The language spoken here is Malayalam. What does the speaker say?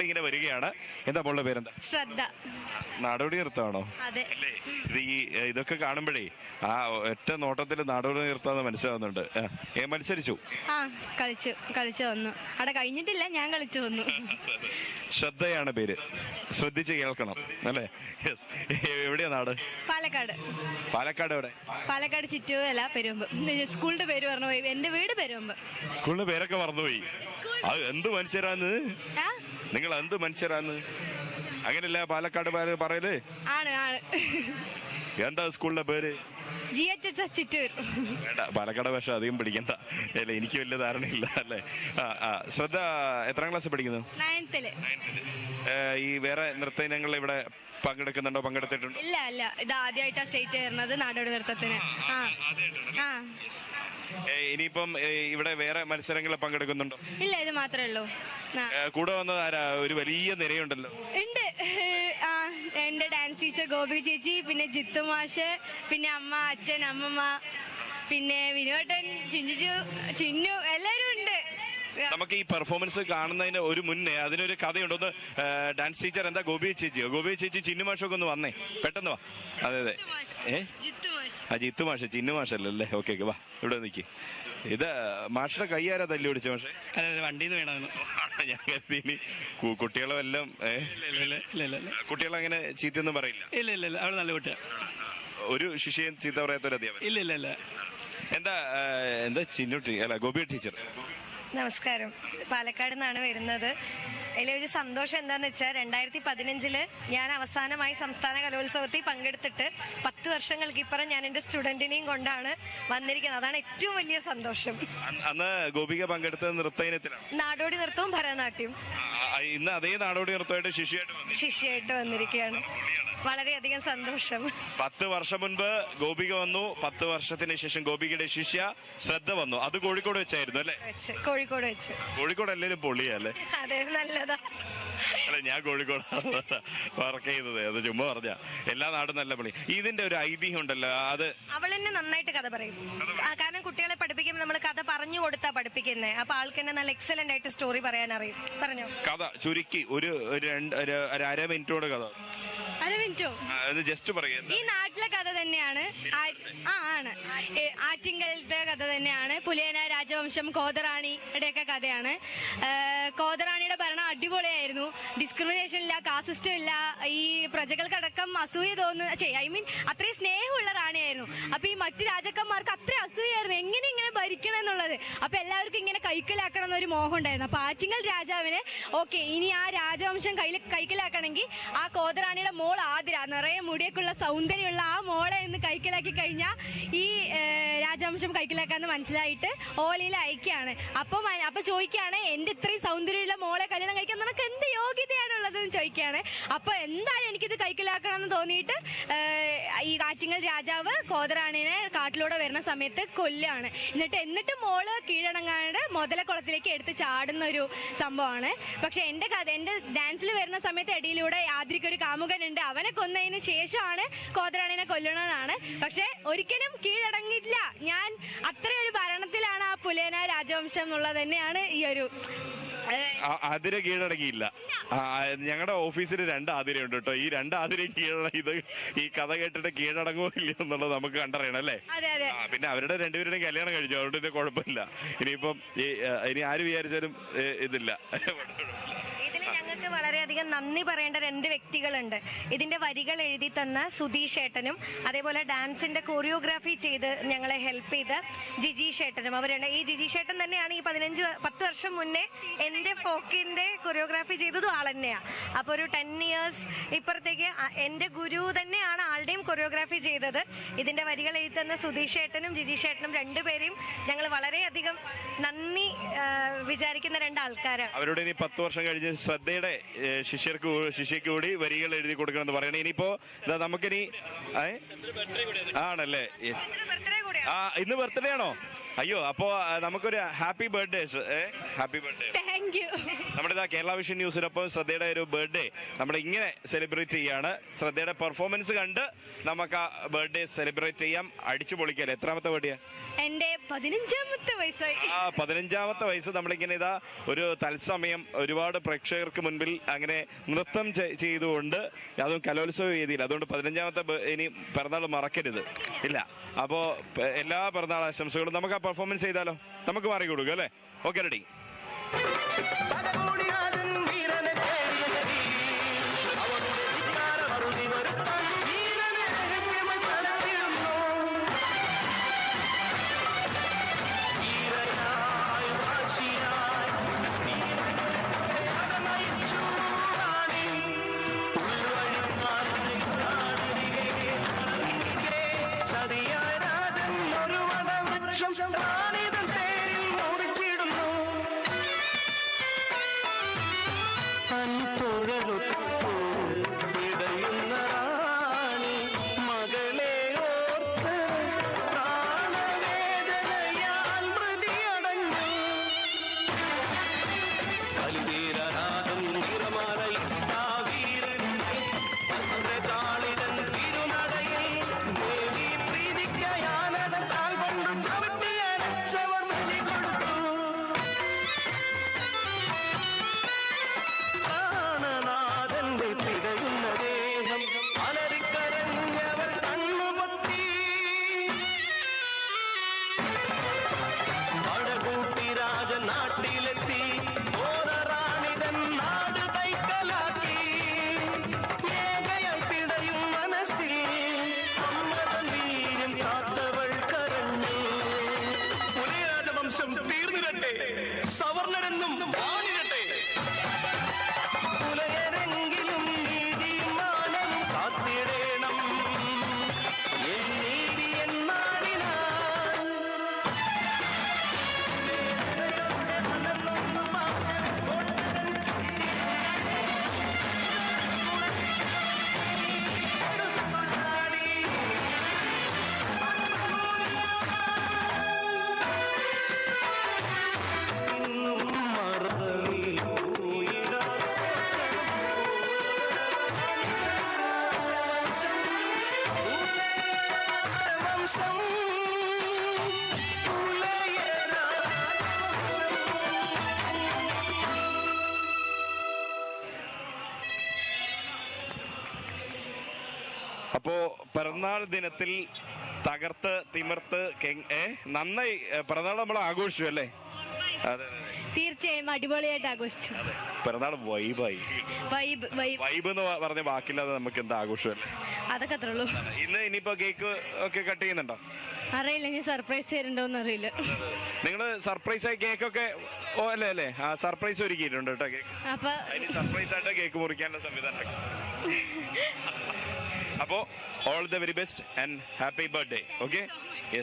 ഇങ്ങനെ വരികയാണ്. എന്താ മോളുടെ പേരെന്താ? ശ്രദ്ധ. നാടോടി നൃത്തമാണോ അതെ. അല്ലേ? ഇത് ഈ ഏ, ഇതൊക്കെ കാണുമ്പോഴേ ആ ഒറ്റ നോട്ടത്തിൽ നാടോടി നൃത്തം മനസ്സിലാവുന്നുണ്ട്. ആ, ഏ മത്സരിച്ചു. ആ കളിച്ചു കളിച്ചു വന്നു. അവിടെ കഴിഞ്ഞിട്ടില്ല ഞാൻ കളിച്ചു വന്നു. ശ്രദ്ധയാണ് പേര്. ശ്രദ്ധിച്ച് കേൾക്കണം അല്ലേ? യെസ് എവിടെയാ നാട്? പാലക്കാട്. പാലക്കാട് എവിടെ? പാലക്കാട് ചിറ്റൂരല്ല പെരുമ്പ് സ്കൂളിന്റെ പേര് പറഞ്ഞു പോയി. എന്റെ വീട് പെരുമ്പ് സ്കൂളിന്റെ പേരൊക്കെ മറന്നുപോയി. അത് എന്ത് മനുഷ്യരാന്ന് ആ? നിങ്ങൾ എന്ത് മനുഷ്യരാന്ന് അങ്ങനെയല്ല പാലക്കാട് പറയലേ പറയൽ? ആണ് ആണ്. എന്താ സ്കൂളിന്റെ പേര്? G H S S Chittur വേണ്ട പാലക്കാട് ഭാഷ അധികം പഠിക്കണ്ട അല്ലേ എനിക്ക് വലിയ ധാരണയില്ല അല്ലേ? ആ ആ ശ്രദ്ധ എത്രാം ക്ലാസ് പഠിക്കുന്നു? നയൻത്തിൽ ഈ വേറെ നൃത്ത ഇനങ്ങൾ ഇവിടെ പങ്കെടുക്കുന്നുണ്ടോ? പങ്കെടുത്തിട്ടുണ്ടോ? ഇല്ല ഇല്ല. ഇത് ആദ്യമായിട്ടാ സ്റ്റേറ്റ് കയറുന്നത് നാടോടി നൃത്തത്തിന്. ആ ആ ഏ, ഇനിയിപ്പം ഏ, ഇവിടെ വേറെ മത്സരങ്ങൾ പങ്കെടുക്കുന്നുണ്ടോ? ഇല്ല ഇത് മാത്രമേ ഉള്ളൂ. ആ. ഏ, കൂടെ വന്നത് ആരാ? ഒരു വലിയ നിരയുണ്ടല്ലോ. ഉണ്ട്. ആ എന്റെ ഡാൻസ് ടീച്ചർ ഗോപി ചേച്ചി പിന്നെ ജിത്തു മാഷ് പിന്നെ അമ്മ അച്ഛൻ അമ്മമ്മ പിന്നെ വിനോട്ടൻ ചിഞ്ചിച്ചു ചിന്നു എല്ലാരും ഉണ്ട്. നമുക്ക് ഈ പെർഫോമൻസ് കാണുന്നതിന് ഒരു മുന്നേ അതിനൊരു കഥയുണ്ട്. ഒന്ന് ഡാൻസ് ടീച്ചർ എന്താ? ഗോപി ചേച്ചിയോ ഗോപി ചേച്ചി ചിന്നു മാഷൊക്കെ ഒന്ന് വന്നേ. പെട്ടെന്ന് വാ. അതെ അതെ. ഏ ജിത്തു മാഷ്. ആ ജിത്തു മാഷ്. ചിന്നു മാഷല്ലേ ഓക്കെ ഓക്കെ വാ. ഇവിടെ നിൽക്കി ഇത് മാഷിന്റെ കയ്യാരാ തല്ലി പിടിച്ച മാഷെ? നിന്ന് വീണായിരുന്നു ഞാൻ കരുതി ഇനി കു- കുട്ടികളും എല്ലാം ഏ, ഇല്ല ഇല്ല ഇല്ല ഇല്ല ഇല്ല ഇല്ല. ചീത്തയൊന്നും പറയില്ല. ഇല്ല ഇല്ല ഇല്ല നല്ല കുട്ടിയാ. ഒരു ശിഷ്യയും ചീത്ത പറയാത്തൊരു അധ്യാപകൻ. ഇല്ല ഇല്ല ഇല്ല. എന്താ ഏ, എന്താ ചിന്നു ടീ അല്ല ഗോപി ടീച്ചർ. നമസ്കാരം. പാലക്കാട് നിന്നാണ് വരുന്നത്. അതിലെ ഒരു സന്തോഷം എന്താന്ന് വെച്ചാൽ രണ്ടായിരത്തി പതിനഞ്ചിൽ ഞാൻ അവസാനമായി സംസ്ഥാന കലോത്സവത്തിൽ പങ്കെടുത്തിട്ട് പത്ത് വർഷങ്ങൾക്ക് ഇപ്പുറം ഞാൻ എന്റെ സ്റ്റുഡന്റിനെയും കൊണ്ടാണ് വന്നിരിക്കുന്നത്. അതാണ് ഏറ്റവും വലിയ സന്തോഷം. അന്ന് ഗോപിക പങ്കെടുത്ത നൃത്ത ഇനത്തിലാണ് നാടോടി നൃത്തവും ഭരതനാട്യം. ഇന്ന് അതേ നാടോടി നൃത്തമായിട്ട് ശിഷ്യയായിട്ട് ശിഷ്യയായിട്ട് വന്നിരിക്കുകയാണ്. വളരെയധികം സന്തോഷം. പത്ത് വർഷം മുൻപ് ഗോപിക വന്നു. പത്ത് വർഷത്തിന് ശേഷം ഗോപികയുടെ ശിഷ്യ ശ്രദ്ധ വന്നു. അത് കോഴിക്കോട് വെച്ചായിരുന്നു അല്ലേ? കോഴിക്കോട് വെച്ച്. കോഴിക്കോട് എല്ലാവരും പൊളിയല്ലേ അതെ അതെ അല്ല ഞാൻ കോഴിക്കോട് വർക്ക് ചെയ്തത് അത് ചുമ്മാ പറഞ്ഞ. എല്ലാ നാടും നല്ല പണി. ഇതിന്റെ ഒരു ഐതിഹ്യം ഉണ്ടല്ലോ അത് അവൾ തന്നെ നന്നായിട്ട് കഥ പറയും. കാരണം കുട്ടികളെ പഠിപ്പിക്കുമ്പോൾ നമ്മൾ കഥ പറഞ്ഞു കൊടുത്താ പഠിപ്പിക്കുന്നത് അപ്പൊ ആൾക്ക് തന്നെ നല്ല എക്സലന്റ് ആയിട്ട് സ്റ്റോറി പറയാൻ അറിയും പറഞ്ഞോ? കഥ ചുരുക്കി ഒരു ഒരു രണ്ട് ഒരു അര മിനിറ്റോട് കഥ. അര മിനിറ്റോ? ജസ്റ്റ് പറയാ ഈ നാട്ടിലെ കഥ തന്നെയാണ്. ആ- ആണ്. ആറ്റിങ്കലത്തെ കഥ തന്നെയാണ്. പുലിയന രാജവംശം കോതറാണിയുടെ ഒക്കെ കഥയാണ്. കോതറാണിയുടെ ഭരണം അടിപൊളിയായിരുന്നു. ഡിസ്ക്രിമിനേഷൻ ഇല്ല കാസിസ്റ്റം ഇല്ല. ഈ പ്രജകൾക്കടക്കം അസൂയ തോന്നുന്ന ഐ മീൻ അത്രയും സ്നേഹമുള്ള റാണിയായിരുന്നു. അപ്പൊ ഈ മറ്റു രാജാക്കന്മാർക്ക് അത്രയും അസൂയായിരുന്നു. എങ്ങനെ ഇങ്ങനെ ഭരിക്കണം എന്നുള്ളത്? അപ്പൊ എല്ലാവർക്കും ഇങ്ങനെ കൈക്കലാക്കണം എന്നൊരു മോഹം ഉണ്ടായിരുന്നു. അപ്പൊ ആറ്റിങ്ങൽ രാജാവിനെ ഓക്കെ ഇനി ആ രാജവംശം കൈ കൈക്കലാക്കണമെങ്കിൽ ആ കോതറാണിയുടെ മോൾ നിറയെ മുടിയൊക്കെയുള്ള സൗന്ദര്യമുള്ള ആ മോളെ ഇന്ന് കൈക്കലാക്കി കഴിഞ്ഞാൽ ഈ രാജവംശം കൈക്കലാക്കാന്ന് മനസ്സിലായിട്ട് ഓലയിൽ അയക്കുകയാണ്. അപ്പൊ അപ്പൊ ചോദിക്കുകയാണ് എന്റെ ഇത്രയും സൗന്ദര്യമുള്ള മോളെ കല്യാണം കഴിക്കാൻ നിനക്ക് എന്ത് യോഗ്യതയാണുള്ളതെന്ന് ചോദിക്കുകയാണ്. അപ്പൊ എന്തായാലും എനിക്കിത് കൈക്കലാക്കണം എന്ന് തോന്നിയിട്ട് ഈ കാറ്റിങ്ങൽ രാജാവ് കോതറാണിനെ കാട്ടിലൂടെ വരുന്ന സമയത്ത് കൊല്ലാണ്. എന്നിട്ട് എന്നിട്ട് മോൾ കീഴടങ്ങാണ്ട് മുതലക്കുളത്തിലേക്ക് എടുത്ത് ചാടുന്ന ഒരു സംഭവമാണ്. പക്ഷെ എന്റെ കഥ എന്റെ ഡാൻസിൽ വരുന്ന സമയത്ത് ഇടയിലൂടെ യാദ്രിക്ക് ഒരു കാമുകൻ ഉണ്ട് അവനെ കൊന്നതിന് ശേഷമാണ് കോതറാണിനെ കൊല്ലണമെന്നാണ് പക്ഷെ ഒരിക്കലും കീഴടങ്ങില്ല ഞാൻ അത്രയൊരു ഭരണത്തിലാണ് ആ പുലേന രാജവംശം എന്നുള്ളത് തന്നെയാണ് ഈ ഒരു അതിരെ കീഴടങ്ങിയില്ല. ഞങ്ങളുടെ ഓഫീസിൽ രണ്ട് ആതിരയുണ്ട് കേട്ടോ. ഈ രണ്ട് ആതിരയും കീഴടങ്ങി ഇത് ഈ കഥ കേട്ടിട്ട് കീഴടങ്ങോ ഇല്ലയോ എന്നുള്ളത് നമുക്ക് കണ്ടറിയണം അല്ലേ? അതെ അതെ. ആ, പിന്നെ അവരുടെ രണ്ടുപേരുടെയും കല്യാണം കഴിഞ്ഞു അതുകൊണ്ട് ഇത് കുഴപ്പമില്ല. ഇനിയിപ്പം ഈ, ആ, ഇനി ആര് വിചാരിച്ചാലും ഏ, ഇതില്ല. ഇതിൽ ഞങ്ങൾക്ക് വളരെയധികം നന്ദി പറയേണ്ട രണ്ട് വ്യക്തികളുണ്ട്. ഇതിന്റെ വരികൾ എഴുതി തന്ന സുധീഷ് ഏട്ടനും അതേപോലെ ഡാൻസിന്റെ കൊറിയോഗ്രാഫി ചെയ്ത് ഞങ്ങളെ ഹെൽപ്പ് ചെയ്ത ജിജീഷ് ഏട്ടനും അവരുണ്ട് ഈ ജിജീഷ് ഏട്ടൻ തന്നെയാണ് ഈ പതിനഞ്ച് പത്ത് വർഷം മുന്നേ എന്റെ ഫോക്കിന്റെ കൊറിയോഗ്രാഫി ചെയ്തതും ആൾ തന്നെയാണ് അപ്പൊ ഒരു ടെൻ ഇയേഴ്സ് ഇപ്പുറത്തേക്ക് അ- എന്റെ ഗുരു തന്നെയാണ് ആളുടെയും കൊറിയോഗ്രാഫി ചെയ്തത് ഇതിന്റെ വരികൾ എഴുത്തുന്ന തന്ന സുധീഷ് ഏട്ടനും ജിജീഷ് ഏട്ടനും രണ്ടുപേരെയും ഞങ്ങൾ വളരെയധികം നന്ദി വിചാരിക്കുന്ന രണ്ടാൾക്കാരാണ്. അവരോട് ഇനി പത്ത് വർഷം കഴിഞ്ഞ് ശ്രദ്ധയുടെ ശിഷ്യർക്ക് ശിഷ്യക്ക് കൂടി വരികൾ എഴുതി കൊടുക്കണമെന്ന് പറയണേ. ഇനിയിപ്പോ നമുക്കിനി ആണല്ലേ? ആ ഇന്ന് ബർത്ത്ഡേ ആണോ? അയ്യോ അപ്പോ നമുക്കൊരു happy birthday happy birthday. Thank you നമ്മുടെ ഇതാ കേരള വിഷൻ ന്യൂസിനൊപ്പം ശ്രദ്ധയുടെ ഒരു ബർത്ത്ഡേ നമ്മൾ ഇങ്ങനെ സെലിബ്രേറ്റ് ചെയ്യാണ്. ശ്രദ്ധയുടെ പെർഫോമൻസ് കണ്ട് നമുക്ക് ആ ബർത്ത്ഡേ സെലിബ്രേറ്റ് ചെയ്യാം. അടിച്ചു പൊളിക്കല്ലേ? എത്രാമത്തെ ബർത്ത്ഡേ എന്റെ പതിനഞ്ചാമത്തെ വയസ്സായി. ആ പതിനഞ്ചാമത്തെ വയസ്സ് നമ്മളിങ്ങനെ ഇതാ ഒരു തത്സമയം ഒരുപാട് പ്രേക്ഷകർക്ക് മുൻപിൽ അങ്ങനെ നൃത്തം ചെ- ചെയ്തുകൊണ്ട് അതും കലോത്സവ വേദിയിൽ. അതുകൊണ്ട് പതിനഞ്ചാമത്തെ ബ- ഇനി പിറന്നാൾ മറക്കരുത്. ഇല്ല. അപ്പോ എല്ലാ പിറന്നാൾ ആശംസകളും. നമുക്ക് ആ പെർഫോമൻസ് ചെയ്താലോ? നമുക്ക് മാറി കൊടുക്കും അല്ലേ? Okay ready Thank you. അപ്പോ പിറന്നാൾ ദിനത്തിൽ തകർത്ത് തിമിർത്ത് ഏ നന്നായി പിറന്നാൾ നമ്മൾ ആഘോഷിച്ചു അല്ലേ. തീർച്ചയായും അടിപൊളിയായിട്ട് ആഘോഷിച്ചു. പിറന്നാൾ വൈബായി. Vibe vibe. വൈബ് എന്ന് പറഞ്ഞ വാക്കില്ലാതെ നമുക്ക് എന്താ ആഘോഷം? അതൊക്കെ അത്രേ ഉള്ളൂ. ഇന്ന് ഇനിയിപ്പോ കേക്ക് ഒക്കെ കട്ട് ചെയ്യുന്നുണ്ടോ? അറിയില്ല ഇനി സർപ്രൈസ് തരുന്നുണ്ടോന്ന് അറിയില്ല. നിങ്ങൾ സർപ്രൈസ് ആയി കേക്ക് ഒക്കെ ഓ അല്ലേ അല്ലേ? ആ സർപ്രൈസ് ഒരുക്കിയിട്ടുണ്ട് കേട്ടോ കേക്ക്. അപ്പൊ സർപ്രൈസ് ആയിട്ട് കേക്ക് മുറിക്കാനുള്ള സംവിധാനം. അപ്പോ all the very best and happy birthday okay yes